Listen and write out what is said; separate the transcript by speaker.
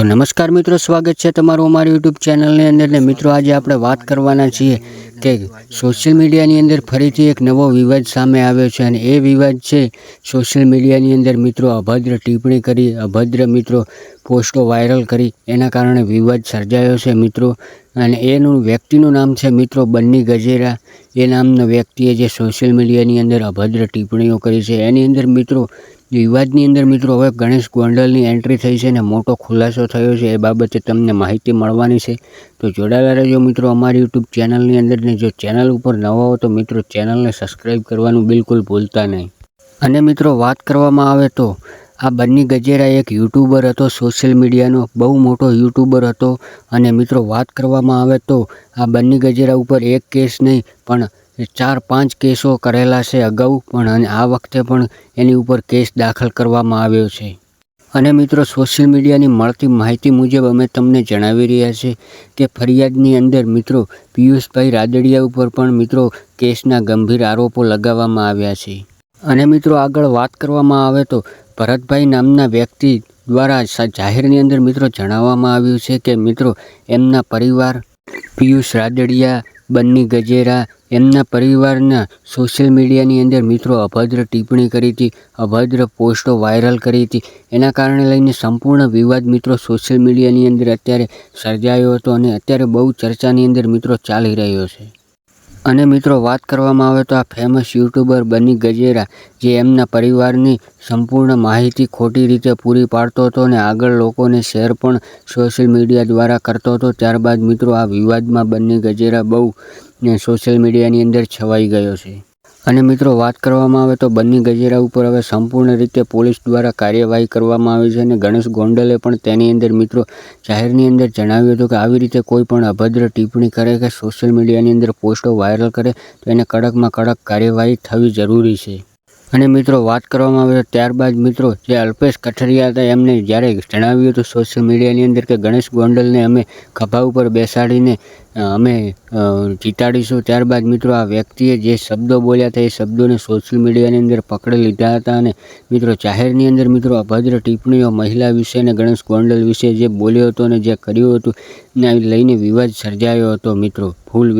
Speaker 1: તો નમસ્કાર મિત્રો, સ્વાગત છે તમારું અમારી યુટ્યુબ ચેનલની અંદર ને મિત્રો, આજે આપણે વાત કરવાના છીએ કે સોશિયલ મીડિયાની અંદર ફરીથી એક નવો વિવાદ સામે આવ્યો છે અને એ વિવાદ છે સોશિયલ મીડિયાની અંદર મિત્રો અભદ્ર ટિપ્પણી કરી, અભદ્ર મિત્રો પોસ્ટો વાયરલ કરી, એના કારણે વિવાદ સર્જાયો છે મિત્રો. અને એનું વ્યક્તિનું નામ છે મિત્રો બન્ની ગજેરા. એ નામનો વ્યક્તિએ જે સોશિયલ મીડિયાની અંદર અભદ્ર ટિપ્પણીઓ કરી છે, એની અંદર મિત્રો વિવાદની અંદર મિત્રો હવે ગણેશ ગોંડલની એન્ટ્રી થઈ છે અને મોટો ખુલાસો થયો છે એ બાબતે તમને માહિતી મળવાની છે. તો જોડાયેલા રહેજો મિત્રો અમારી યુટ્યુબ ચેનલની અંદર ને જો ચેનલ ઉપર નવા હો તો મિત્રો ચેનલને સબસ્ક્રાઈબ કરવાનું બિલકુલ ભૂલતા નહીં. અને મિત્રો વાત કરવામાં આવે તો આ બન્ની ગજેરા એક યુટ્યુબર હતો સોશિયલ મીડિયાનો બહુ મોટો યુટ્યુબર હતો અને મિત્રો વાત કરવામાં આવે તો આ બન્ની ગજેરા ઉપર એક કેસ નહીં પણ ચાર પાંચ કેસો કરેલા છે અગાઉ, પણ અને આ વખતે પણ એની ઉપર કેસ દાખલ કરવામાં આવ્યો છે. અને મિત્રો, સોશિયલ મીડિયાની મળતી માહિતી મુજબ અમે તમને જણાવી રહ્યા છે કે ફરિયાદની અંદર મિત્રો પિયુષભાઈ રાદડિયા ઉપર પણ મિત્રો કેસના ગંભીર આરોપો લગાવવામાં આવ્યા છે. અને મિત્રો, આગળ વાત કરવામાં આવે તો ભરતભાઈ નામના વ્યક્તિ દ્વારા જાહેરની અંદર મિત્રો જણાવવામાં આવ્યું છે કે મિત્રો, એમના પરિવાર પિયુષ રાદડિયા બન્ની ગજેરા એમના પરિવારના સોશિયલ મીડિયાની અંદર મિત્રો અભદ્ર ટિપ્પણી કરી હતી, અભદ્ર પોસ્ટો વાયરલ કરી હતી. એના કારણે લઈને સંપૂર્ણ વિવાદ મિત્રો સોશિયલ મીડિયાની અંદર અત્યારે સર્જાયો હતો અને અત્યારે બહુ ચર્ચાની અંદર મિત્રો ચાલી રહ્યો છે. અને મિત્રો, વાત કરવામાં આવે તો આ ફેમસ યુટ્યુબર બની ગજેરા, જે એમના પરિવારની સંપૂર્ણ માહિતી ખોટી રીતે પૂરી પાડતો હતો અને આગળ લોકોને શેર પણ સોશિયલ મીડિયા દ્વારા કરતો હતો. ત્યારબાદ મિત્રો, આ વિવાદમાં બની ગજેરા બહુ સોશિયલ મીડિયાની અંદર છવાઈ ગયો છે. અને મિત્રો વાત કરવામાં આવે તો બન્ની ગજેરા ઉપર હવે સંપૂર્ણ રીતે પોલીસ દ્વારા કાર્યવાહી કરવામાં આવી છે અને ગણેશ ગોંડલે પણ તેની અંદર મિત્રો જાહેરની અંદર જણાવ્યું હતું કે આવી રીતે કોઈ પણ અભદ્ર ટિપ્પણી કરે કે સોશિયલ મીડિયાની અંદર પોસ્ટો વાયરલ કરે તો એને કડકમાં કડક કાર્યવાહી થવી જરૂરી છે. અને મિત્રો, વાત કરવામાં આવે ત્યારબાદ મિત્રો, જે અલ્પેશ કઠરિયા હતા, એમને જ્યારે જણાવ્યું હતું સોશિયલ મીડિયાની અંદર કે ગણેશ ગોંડલને અમે ખભા ઉપર બેસાડીને અમે જીતાડીશું, ત્યારબાદ મિત્રો આ વ્યક્તિએ જે શબ્દો બોલ્યા હતા, એ શબ્દોને સોશિયલ મીડિયાની અંદર પકડી લીધા હતા અને મિત્રો, જાહેરની અંદર મિત્રો, અભદ્ર ટિપ્પણીઓ મહિલા વિશે અને ગણેશ ગોંડલ વિશે જે બોલ્યો હતો અને જે કર્યું હતું, ને લઈને વિવાદ સર્જાયો હતો મિત્રો ફૂલ